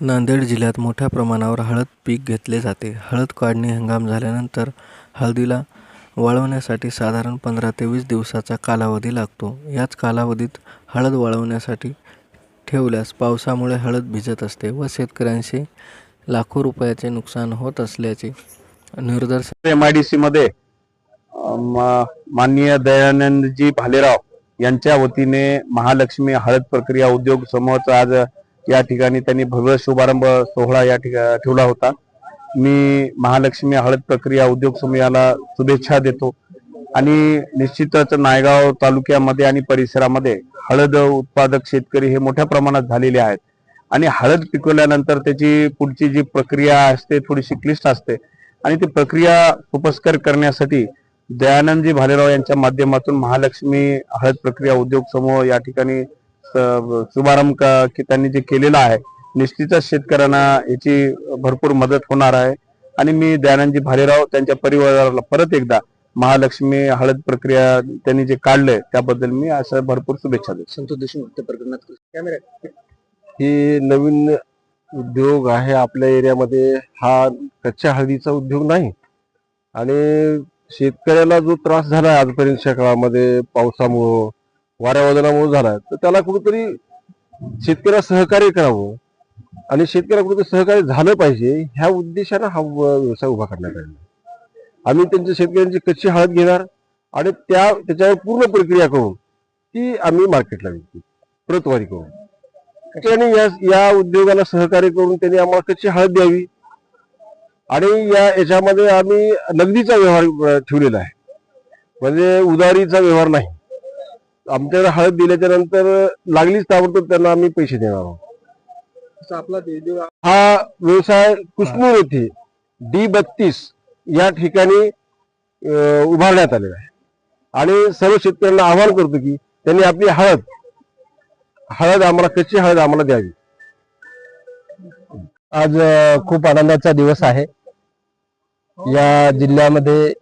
नांदेड जिल्ह्यात मोठ्या प्रमाणावर हळद पीक घेतले जाते. हळद काढणी हंगाम झाल्यानंतर हळदीला वाळवण्यासाठी साधारण पंधरा ते वीस दिवसांचा कालावधी लागतो. याच कालावधीत हळद वाळवण्यासाठी ठेवल्यास पावसामुळे हळद भिजत असते व शेतकऱ्यांचे लाखो रुपयांचे नुकसान होत असल्याचे निदर्शनास एम आय डी सी मध्ये मा- माननीय दयानंदजी भालेराव यांच्या वतीने महालक्ष्मी हळद प्रक्रिया उद्योग समूहाचा आज या ठिकाणी त्यांनी भव्य शुभारंभ सोहळा या ठिकाणी ठेवला होता. मी महालक्ष्मी हळद प्रक्रिया उद्योग समूहाला शुभेच्छा देतो. आणि निश्चितच नायगाव तालुक्यामध्ये आणि परिसरामध्ये हळद उत्पादक शेतकरी हे मोठ्या प्रमाणात झालेले आहेत. आणि हळद पिकवल्यानंतर त्याची पुढची जी प्रक्रिया असते थोडीशी क्लिष्ट असते. आणि ती प्रक्रिया सोपस्कर करण्यासाठी दयानंदजी भालेराव यांच्या माध्यमातून महालक्ष्मी हळद प्रक्रिया उद्योग समूह या ठिकाणी शुभारंभ क- की त्यांनी जे केलेला आहे निश्चितच शेतकऱ्यांना याची भरपूर मदत होणार आहे. आणि मी दयानंदजी भालेराव त्यांच्या परिवाराला परत एकदा महालक्ष्मी हळद प्रक्रिया त्यांनी जे काढलंय त्याबद्दल मी असं भरपूर शुभेच्छा देतो. संतोष देशमुख त्या प्रकरणात कॅमेरा ही नवीन उद्योग आहे आपल्या एरियामध्ये. हा कच्च्या हळदीचा उद्योग नाही. आणि शेतकऱ्याला जो त्रास झाला आजपर्यंतच्या काळामध्ये पावसामुळं वाऱ्यावादनामुळे झाला तर त्याला कुठेतरी शेतकऱ्याला सहकार्य करावं आणि शेतकऱ्याला कुठेतरी सहकार्य झालं पाहिजे ह्या उद्देशानं हा व्यवसाय उभा करण्यात आलेला आम्ही त्यांच्या शेतकऱ्यांची कच्ची हळद घेणार आणि त्या त्याच्यावर पूर्ण प्रक्रिया करून ती आम्ही मार्केटला विकतो प्रतवारी करून. आणि या या उद्योगाला सहकार्य करून त्यांनी आम्हाला कच्ची हळद द्यावी आणि या याच्यामध्ये आम्ही नगदीचा व्यवहार ठेवलेला आहे. म्हणजे उधारीचा व्यवहार नाही. आमच्याकडे हळद दिल्याच्या नंतर लागलीच ताबडतोब त्यांना आम्ही पैसे देणार आहोत. आपला हा व्यवसाय कुसनूर येथे डी बत्तीस या ठिकाणी उभारण्यात आलेला आहे. आणि सर्व शेतकऱ्यांना आवाहन करतो की त्यांनी आपली हळद हळद आम्हाला कच्ची हळद आम्हाला द्यावी. आज खूप आनंदाचा दिवस आहे. या जिल्ह्यामध्ये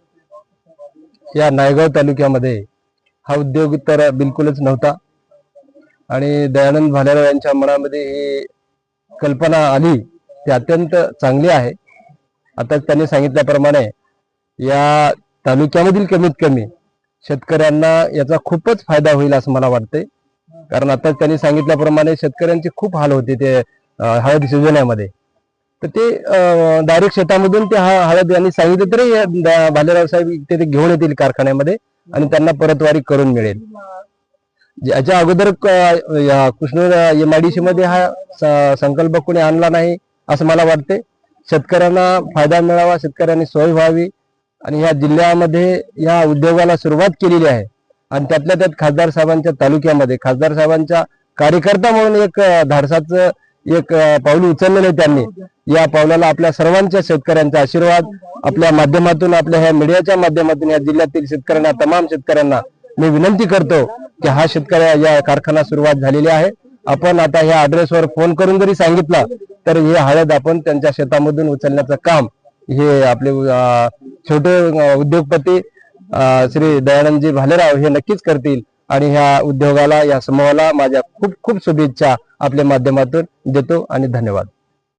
या नायगाव तालुक्यामध्ये हा उद्योग तर बिलकुलच नव्हता. आणि दयानंद भालेराव यांच्या मनामध्ये ही कल्पना आली ती अत्यंत चांगली आहे. आता त्यांनी सांगितल्याप्रमाणे या तालुक्यामधील कमीत कमी शेतकऱ्यांना याचा खूपच फायदा होईल असं मला वाटतंय. कारण आता त्यांनी सांगितल्याप्रमाणे शेतकऱ्यांचे खूप हाल होते ते हळद शिजवण्यामध्ये. तर ते डायरेक्ट शेतामधून ते हा हळद यांनी सांगितलं तरी भालेराव साहेब ते घेऊन येतील कारखान्यामध्ये. आणि त्यांना परतवारी करून मिळेल. याच्या अगोदर कृष्ण एमआयडीसी मध्ये हा संकल्प कोणी आणला नाही असं मला वाटते. शेतकऱ्यांना फायदा मिळावा शेतकऱ्यांनी सोय व्हावी. आणि या जिल्ह्यामध्ये या उद्योगाला सुरुवात केलेली आहे. आणि त्यातल्या त्यात खासदार साहेबांच्या तालुक्यामध्ये खासदार साहेबांच्या कार्यकर्ता म्हणून एक धाडसाचं एक पाऊल उचललेलं आहे त्यांनी. या पावलाला आपल्या सर्वांच्या शेतकऱ्यांचा आशीर्वाद. आपल्या माध्यमातून आपल्या ह्या मीडियाच्या माध्यमातून या जिल्ह्यातील शेतकऱ्यांना तमाम शेतकऱ्यांना मी विनंती करतो की हा शेतकऱ्या या कारखाना सुरुवात झालेली आहे. आपण आता ह्या ऍड्रेसवर फोन करून जरी सांगितला तर हे हळद आपण त्यांच्या शेतामधून उचलण्याचं काम हे आपले छोटे उद्योगपती श्री दयानंदजी भालेराव हे नक्कीच करतील आणि ह्या उद्योगाला या समूहाला माझ्या खूप खूप शुभेच्छा आपल्या माध्यमातून देतो आणि धन्यवाद.